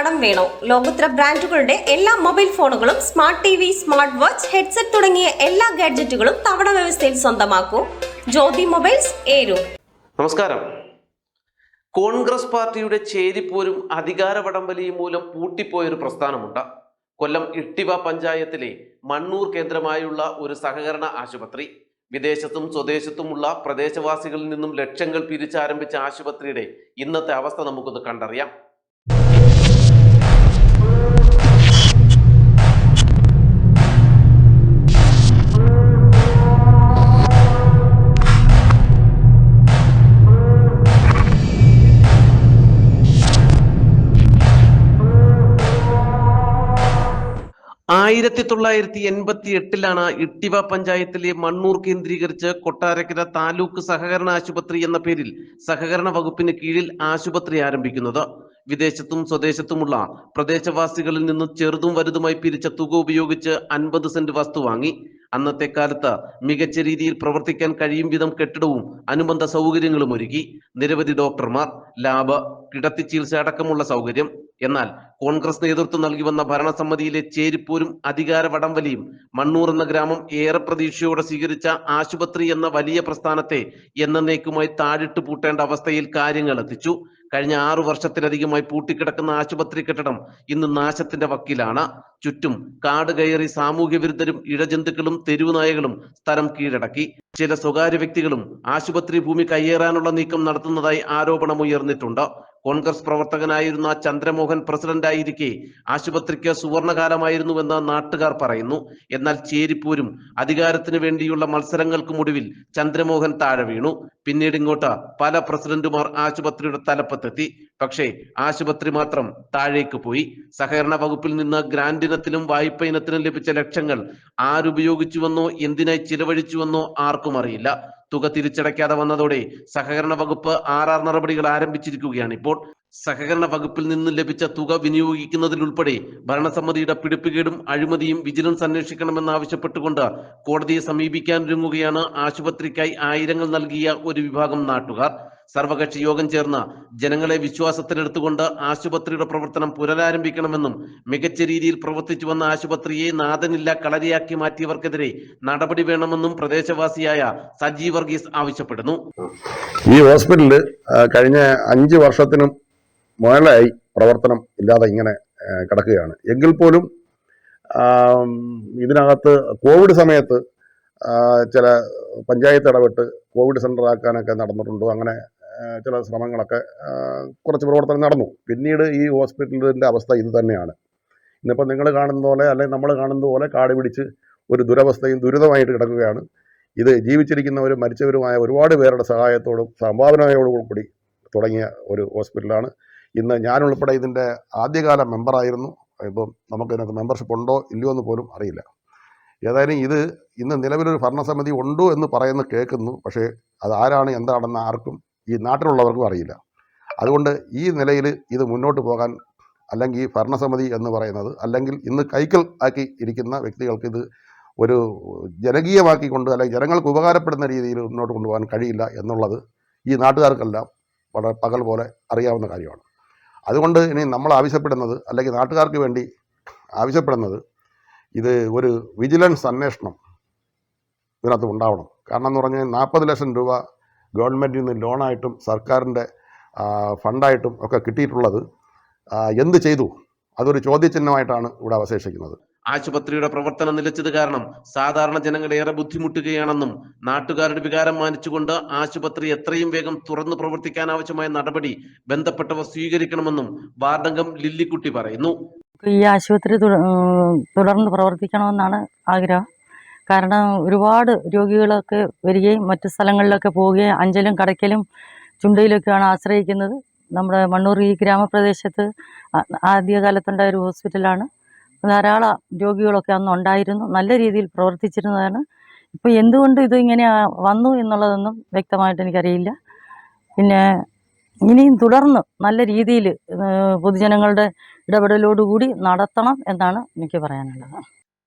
കടം വേണോ? ലോകോത്തര ബ്രാൻഡുകളുടെ എല്ലാ മൊബൈൽ ഫോണുകളും smart T V smart watch headset തുടങ്ങിയ എല്ലാ ഗാഡ്ജറ്റുകളും തവണ വ്യവസ്ഥയിൽ സ്വന്തമാക്കൂ. ജ്യോതി മൊബൈൽസ് ഏരു. നമസ്കാരം. കോൺഗ്രസ് പാർട്ടിയുടെ ചേരിപ്പോരും അധികാര വടംവലിയും മൂലം പൂട്ടിപ്പോയൊരു പ്രസ്ഥാനമുണ്ട്. കൊല്ലം ഇട്ടിവ പഞ്ചായത്തിലെ മണ്ണൂർ കേന്ദ്രമായുള്ള ഒരു സഹകരണ ആശുപത്രി. വിദേശത്തും സ്വദേശത്തുമുള്ള പ്രദേശവാസികളിൽ നിന്നും ലക്ഷങ്ങൾ പിരിച്ചാരംഭിച്ച ആശുപത്രിയുടെ ഇന്നത്തെ അവസ്ഥ നമുക്കൊന്ന് കണ്ടറിയാം. ആയിരത്തി തൊള്ളായിരത്തി എൺപത്തി എട്ടിലാണ് ഇട്ടിവ പഞ്ചായത്തിലെ മണ്ണൂർ കേന്ദ്രീകരിച്ച് കൊട്ടാരക്കര താലൂക്ക് സഹകരണ ആശുപത്രി എന്ന പേരിൽ സഹകരണ വകുപ്പിന് കീഴിൽ ആശുപത്രി ആരംഭിക്കുന്നത്. വിദേശത്തും സ്വദേശത്തുമുള്ള പ്രദേശവാസികളിൽ നിന്ന് ചെറുതും വലുതുമായി പിരിച്ച തുക ഉപയോഗിച്ച് അൻപത് സെന്റ് വസ്തു വാങ്ങി. അന്നത്തെ കാലത്ത് മികച്ച രീതിയിൽ പ്രവർത്തിക്കാൻ കഴിയും വിധം കെട്ടിടവും അനുബന്ധ സൗകര്യങ്ങളും ഒരുക്കി. നിരവധി ഡോക്ടർമാർ ലാബ് കിടത്തി ചികിത്സ അടക്കമുള്ള സൗകര്യം. എന്നാൽ കോൺഗ്രസ് നേതൃത്വം നൽകി വന്ന ഭരണസമിതിയിലെ ചേരിപ്പോരും അധികാര വടംവലിയും മണ്ണൂർ എന്ന ഗ്രാമം ഏറെ പ്രതീക്ഷയോടെ സ്വീകരിച്ച ആശുപത്രി എന്ന വലിയ പ്രസ്ഥാനത്തെ എന്നേക്കുമായി താഴിട്ട് പൂട്ടേണ്ട അവസ്ഥയിൽ കാര്യങ്ങൾ എത്തിച്ചു. കഴിഞ്ഞ ആറു വർഷത്തിലധികമായി പൂട്ടിക്കിടക്കുന്ന ആശുപത്രി കെട്ടിടം ഇന്ന് നാശത്തിന്റെ വക്കിലാണ്. ചുറ്റും കാട് കയറി സാമൂഹ്യ വിരുദ്ധരും ഇഴജന്തുക്കളും തെരുവുനായകളും സ്ഥലം കീഴടക്കി. ചില സ്വകാര്യ വ്യക്തികളും ആശുപത്രി ഭൂമി കയ്യേറാനുള്ള നീക്കം നടത്തുന്നതായി ആരോപണമുയർന്നിട്ടുണ്ട്. കോൺഗ്രസ് പ്രവർത്തകനായിരുന്ന ചന്ദ്രമോഹൻ പ്രസിഡന്റ് പ്രസിഡന്റായിരിക്കെ ആശുപത്രിക്ക് സുവർണകാലമായിരുന്നുവെന്ന് നാട്ടുകാർ പറയുന്നു. എന്നാൽ ചേരിപ്പോരും അധികാരത്തിന് വേണ്ടിയുള്ള മത്സരങ്ങൾക്കുമൊടുവിൽ ചന്ദ്രമോഹൻ താഴെ വീണു. പിന്നീട് ഇങ്ങോട്ട് പല പ്രസിഡന്റുമാർ ആശുപത്രിയുടെ തലപ്പത്തെത്തി. പക്ഷേ ആശുപത്രി മാത്രം താഴേക്ക് പോയി. സഹകരണ വകുപ്പിൽ നിന്ന് ഗ്രാന്റ് ഇനത്തിലും വായ്പ ഇനത്തിലും ലഭിച്ച ലക്ഷങ്ങൾ ആരുപയോഗിച്ചുവെന്നോ എന്തിനായി ചിലവഴിച്ചുവെന്നോ ആർക്കും അറിയില്ല. തുക തിരിച്ചടയ്ക്കാതെ വന്നതോടെ സഹകരണ വകുപ്പ് ആർ ആർ നടപടികൾ ആരംഭിച്ചിരിക്കുകയാണ്. ഇപ്പോൾ സഹകരണ വകുപ്പിൽ നിന്ന് ലഭിച്ച തുക വിനിയോഗിക്കുന്നതിലുൾപ്പെടെ ഭരണസമിതിയുടെ പിടിപ്പുകേടും അഴിമതിയും വിജിലൻസ് അന്വേഷിക്കണമെന്ന് ആവശ്യപ്പെട്ടുകൊണ്ട് കോടതിയെ സമീപിക്കാനൊരുങ്ങുകയാണ് ആശുപത്രിക്കായി ആയിരങ്ങൾ നൽകിയ ഒരു വിഭാഗം നാട്ടുകാർ. സർവകക്ഷി യോഗം ചേർന്ന് ജനങ്ങളെ വിശ്വാസത്തിലെടുത്തുകൊണ്ട് ആശുപത്രിയുടെ പ്രവർത്തനം പുനരാരംഭിക്കണമെന്നും മികച്ച രീതിയിൽ പ്രവർത്തിച്ചു വന്ന ആശുപത്രിയെ നാഥനില്ല കളരിയാക്കി മാറ്റിയവർക്കെതിരെ നടപടി വേണമെന്നും പ്രദേശവാസിയായ സജി വർഗീസ് ആവശ്യപ്പെടുന്നു. ഈ ഹോസ്പിറ്റലിൽ കഴിഞ്ഞ അഞ്ച് വർഷത്തിനും മേളായി പ്രവർത്തനം ഇല്ലാതെ ഇങ്ങനെ കിടക്കുകയാണ്. എങ്കിൽ പോലും ഇതിനകത്ത് കോവിഡ് സമയത്ത് ചില പഞ്ചായത്ത് ഇടപെട്ട് കോവിഡ് സെന്ററാക്കാനൊക്കെ നടന്നിട്ടുണ്ട്? അങ്ങനെ ചില ശ്രമങ്ങളൊക്കെ കുറച്ച് പ്രവർത്തനം നടന്നു. പിന്നീട് ഈ ഹോസ്പിറ്റലിന്റെ അവസ്ഥ ഇത് തന്നെയാണ്. ഇന്നിപ്പോൾ നിങ്ങൾ കാണുന്ന പോലെ അല്ലെങ്കിൽ നമ്മൾ കാണുന്ന പോലെ കാട് പിടിച്ച് ഒരു ദുരവസ്ഥയും ദുരിതമായിട്ട് കിടക്കുകയാണ്. ഇത് ജീവിച്ചിരിക്കുന്നവരും മരിച്ചവരുമായ ഒരുപാട് പേരുടെ സഹായത്തോടും സംഭാവനയോടും കൂടി തുടങ്ങിയ ഒരു ഹോസ്പിറ്റലാണ്. ഇന്ന് ഞാനുൾപ്പെടെ ഇതിന്റെ ആദ്യകാല മെമ്പറായിരുന്നു ഇപ്പം നമുക്കിതിനകത്ത് മെമ്പർഷിപ്പ് ഉണ്ടോ ഇല്ലയോ എന്ന് പോലും അറിയില്ല. ഏതായാലും ഇത് ഇന്ന് നിലവിലൊരു ഭരണസമിതി ഉണ്ടോ എന്ന് പറയുന്നു കേൾക്കുന്നു. പക്ഷേ അത് ആരാണ് എന്താണെന്ന് ആർക്കും ഈ നാട്ടിലുള്ളവർക്കും അറിയില്ല. അതുകൊണ്ട് ഈ നിലയിൽ ഇത് മുന്നോട്ട് പോകാൻ അല്ലെങ്കിൽ ഭരണസമിതി എന്ന് പറയുന്നത് അല്ലെങ്കിൽ ഇന്ന് കൈക്കൽ ആക്കി ഇരിക്കുന്ന വ്യക്തികൾക്ക് ഇത് ഒരു ജനകീയമാക്കിക്കൊണ്ട് അല്ലെങ്കിൽ ജനങ്ങൾക്ക് ഉപകാരപ്പെടുന്ന രീതിയിൽ മുന്നോട്ട് കൊണ്ടുപോകാൻ കഴിയില്ല എന്നുള്ളത് ഈ നാട്ടുകാർക്കെല്ലാം വളരെ പകൽ പോലെ അറിയാവുന്ന കാര്യമാണ്. അതുകൊണ്ട് ഇനി നമ്മൾ ആവശ്യപ്പെടുന്നത് അല്ലെങ്കിൽ നാട്ടുകാർക്ക് വേണ്ടി ആവശ്യപ്പെടുന്നത് ഇത് ഒരു വിജിലൻസ് അന്വേഷണം ഇതിനകത്ത് ഉണ്ടാവണം. കാരണം എന്ന് പറഞ്ഞാൽ നാൽപ്പത് ലക്ഷം രൂപ ഗവൺമെന്റിൽ നിന്ന് ലോണായിട്ടും സർക്കാരിന്റെ ഫണ്ടായിട്ടും ഒക്കെ കിട്ടിയിട്ടുള്ളത് എന്ത് ചെയ്തു? അതൊരു ചോദ്യചിഹ്നമായിട്ടാണ് ഇവിടെ അവശേഷിക്കുന്നത്. ആശുപത്രിയുടെ പ്രവർത്തനം നിലച്ചത് കാരണം സാധാരണ ജനങ്ങൾ ഏറെ ബുദ്ധിമുട്ടുകയാണെന്നും നാട്ടുകാരുടെ വികാരം മാനിച്ചുകൊണ്ട് ആശുപത്രി എത്രയും വേഗം തുറന്നു പ്രവർത്തിക്കാൻ ആവശ്യമായ നടപടി ബന്ധപ്പെട്ടവർ സ്വീകരിക്കണമെന്നും വാർഡംഗം ലില്ലിക്കുട്ടി പറയുന്നു. ഈ ആശുപത്രി തുട- തുടർന്ന് പ്രവർത്തിക്കണമെന്നാണ് ആഗ്രഹം. കാരണം ഒരുപാട് രോഗികളൊക്കെ വരികയും മറ്റു സ്ഥലങ്ങളിലൊക്കെ പോവുകയും അഞ്ചലും കടയ്ക്കലും ചുണ്ടയിലൊക്കെയാണ് ആശ്രയിക്കുന്നത്. നമ്മുടെ മണ്ണൂർ ഈ ഗ്രാമപ്രദേശത്ത് ആദ്യകാലത്തുണ്ടായ ഒരു ഹോസ്പിറ്റലാണ്. ധാരാളം രോഗികളൊക്കെ അന്ന് ഉണ്ടായിരുന്നു. നല്ല രീതിയിൽ പ്രവർത്തിച്ചിരുന്നതാണ്. ഇപ്പോൾ എന്തുകൊണ്ട് ഇത് ഇങ്ങനെ വന്നു എന്നുള്ളതൊന്നും വ്യക്തമായിട്ട് എനിക്കറിയില്ല. പിന്നെ ഇനിയും തുടർന്ന് നല്ല രീതിയിൽ പൊതുജനങ്ങളുടെ ഇടപെടലോടുകൂടി നടത്തണം എന്നാണ് എനിക്ക് പറയാനുള്ളത്.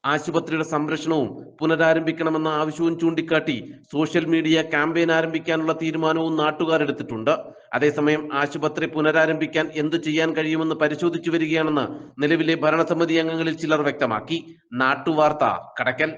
ആശുപത്രിയുടെ സംരക്ഷണവും പുനരാരംഭിക്കണമെന്ന ആവശ്യവും ചൂണ്ടിക്കാട്ടി സോഷ്യൽ മീഡിയ ക്യാമ്പയിൻ ആരംഭിക്കാനുള്ള തീരുമാനവും നാട്ടുകാർ എടുത്തിട്ടുണ്ട് അതേസമയം ആശുപത്രി പുനരാരംഭിക്കാൻ എന്തു ചെയ്യാൻ കഴിയുമെന്ന് പരിശോധിച്ചു വരികയാണെന്ന് നിലവിലെ ഭരണസമിതി അംഗങ്ങളിൽ ചിലർ വ്യക്തമാക്കി. നാട്ടുവാർത്ത കടക്കൽ.